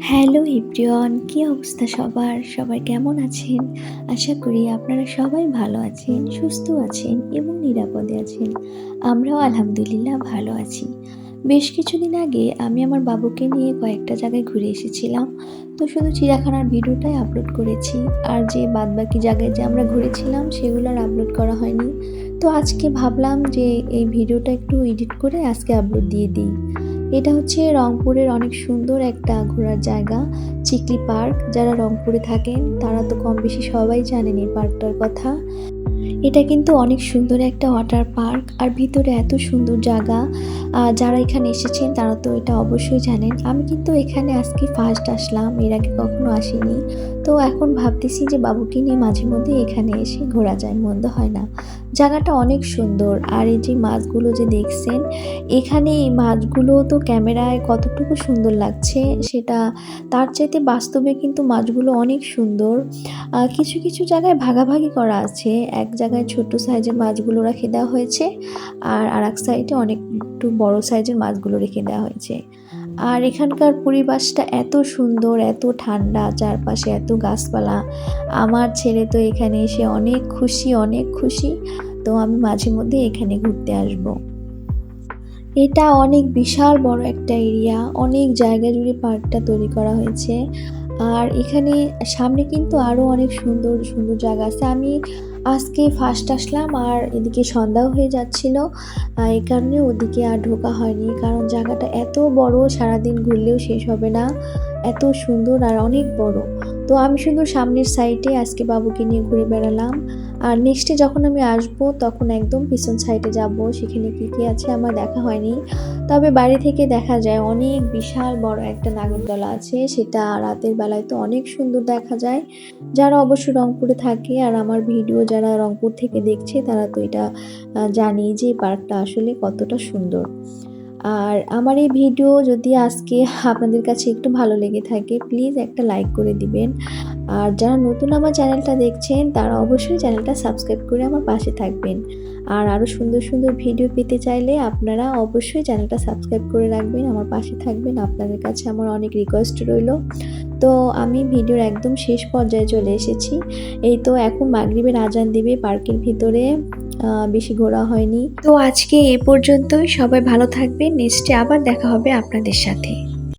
Hello everyone, কী অবস্থা সবার? সবাই কেমন আছেন? আশা করি আপনারা সবাই ভালো আছেন, সুস্থ আছেন এবং নিরাপদে আছেন। আমরাও আলহামদুলিল্লাহ ভালো আছি। বেশ কিছুদিন আগে আমি আমার বাবুকে নিয়ে কয়েকটা জায়গায় ঘুরে এসেছিলাম। তো শুধু চিড়িয়াখানার ভিডিওটাই আপলোড করেছি আর যে বাদবাকি জায়গায় যে আমরা ঘুরেছিলাম সেগুলো আর আপলোড করা হয়নি। তো আজকে ভাবলাম যে এই ভিডিওটা একটু এডিট করে আজকে আপলোড দিয়ে দিই। এটা হচ্ছে রংপুরের অনেক সুন্দর একটা ঘোরার জায়গা, চিকলি পার্ক। যারা রংপুরে থাকেন, তারা তো কম বেশি সবাই জানেন এই পার্কটার কথা। এটা কিন্তু অনেক সুন্দর একটা ওয়াটার পার্ক, আর ভিতরে এত সুন্দর জায়গা। যারা এখানে এসেছেন, তারা তো এটা অবশ্যই জানেন। আমি কিন্তু এখানে আজকে ফার্স্ট আসলাম, এর আগে কখনো আসিনি। তো এখন ভাবতেছি যে বাবুকে নিয়ে মাঝে মধ্যে এখানে এসে ঘোরা যায়, মন্দ হয় না। জায়গাটা অনেক সুন্দর, আর এই যে মাছগুলো যে দেখছেন, এখানে এই মাছগুলো তো ক্যামেরায় কতটুকু সুন্দর লাগছে সেটা তার চাইতে বাস্তবে কিন্তু মাছগুলো অনেক সুন্দর। কিছু কিছু জায়গায় ভাগাভাগি করা আছে। এক জায়গায় ছোট সাইজের মাছগুলো রেখে দেওয়া হয়েছে, আর আর এক সাইডে অনেক একটু বড় সাইজের মাছগুলো রেখে দেওয়া হয়েছে। আর এখানকার পরিবেশটা এত সুন্দর, এত ঠান্ডা, চারপাশে এত গাছপালা। আমার ছেলে তো এখানে এসে অনেক খুশি অনেক খুশি। তো আমি মাঝে মধ্যে এখানে ঘুরতে আসব। এটা অনেক বিশাল বড় একটা এরিয়া, অনেক জায়গা জুড়ে পার্কটা তৈরি করা হয়েছে। আর এখানে সামনে কিন্তু আরও অনেক সুন্দর সুন্দর জায়গা আছে। আমি আজকে ফার্স্ট আসলাম আর এদিকে সন্ধ্যাও হয়ে যাচ্ছিল। এই কারণে ওদিকে আর ঢোকা হয়নি, কারণ জায়গাটা এত বড়, সারাদিন ঘুরলেও শেষ হবে না। এত সুন্দর আর অনেক বড়। তো আমি শুধু সামনের সাইডে আজকে বাবুকে নিয়ে ঘুরে বেড়ালাম। আর নেক্সটে যখন আমি আসব, তখন একদম পিছন সাইডে যাব। সেখানে কী কী আছে আমার দেখা হয়নি। তবে বাইরে থেকে দেখা যায় অনেক বিশাল বড় একটা নাগরদোলা আছে। সেটা রাতের বেলায় তো অনেক সুন্দর দেখা যায়। যারা অবশ্য রংপুরে থাকে আর আমার ভিডিও যারা রংপুর থেকে দেখছে, তারা তো এটা জানে যে পার্কটা আসলে কতটা সুন্দর। আর আমার এই ভিডিও যদি আজকে আপনাদের কাছে একটু ভালো লেগে থাকে প্লিজ একটা লাইক করে দিবেন। আর যারা নতুন আমার চ্যানেলটা দেখছেন, তারা অবশ্যই চ্যানেলটা সাবস্ক্রাইব করে আমার পাশে থাকবেন। আর আরও সুন্দর সুন্দর ভিডিও পেতে চাইলে আপনারা অবশ্যই চ্যানেলটা সাবস্ক্রাইব করে রাখবেন, আমার পাশে থাকবেন। আপনাদের কাছে আমার অনেক রিকোয়েস্ট রইল। তো আমি ভিডিওর একদম শেষ পর্যায়ে চলে এসেছি। এই তো এখন মাগরীবের আজান দিবে, পার্কের ভিতরে বেশি ঘোরা হয়নি। তো আজকে এ পর্যন্তই। সবাই ভালো থাকবে নেক্সটে আবার দেখা হবে আপনাদের সাথে।